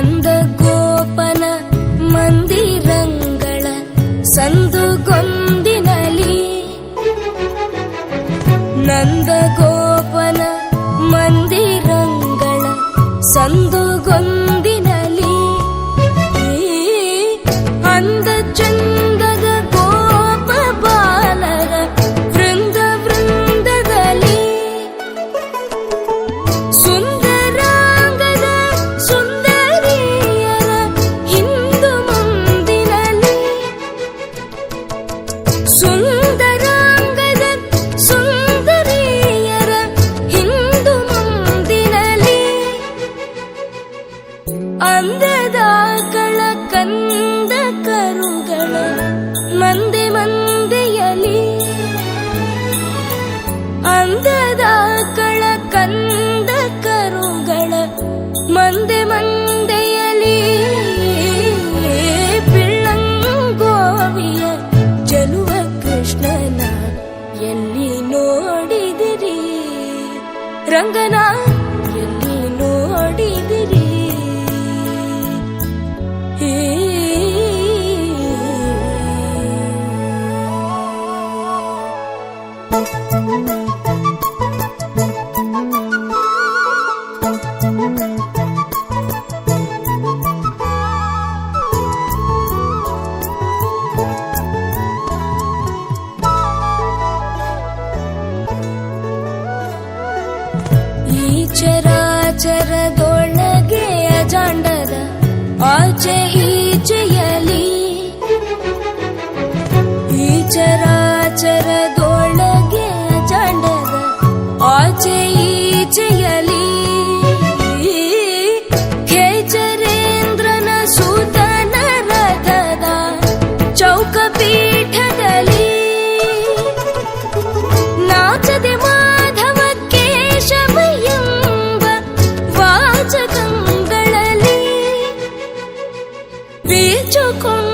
ನಂದಗೋಪನ ಮಂದಿರಂಗಳ ಸಂದುಗೊಂದಿನಲಿ. ನಂದಗೋಪನ ಮಂದಿರಂಗಳ ಸಂದುಗೊಂದಿನಲಿ. ಅಂದ ಚಂದದ ಅಂದದ ಕಳ ಕಂದ ಕರುಗಳ ಮಂದೆ ಮಂದೆಯಲಿ. ಅಂದದ ಕಳ ಕಂದ ಕರುಗಳ ಮಂದೆ ಮಂದೆಯಲಿ. ಪಿಳ್ಳಂಗೋವಿಯ ಚಲುವ ಕೃಷ್ಣನ ಎಲ್ಲಿ ನೋಡಿದಿರಿ? ರಂಗನ ಎಲ್ಲಿ ನೋಡಿದಿರಿ? ಈ ಚರಾಚರದೊಳಗೆ ಅಜಾಂಡದ ಆಚೆ ಈಚೆಯಲಿ ಈ ಚರಾಚರದೊಳಗೆ চোখ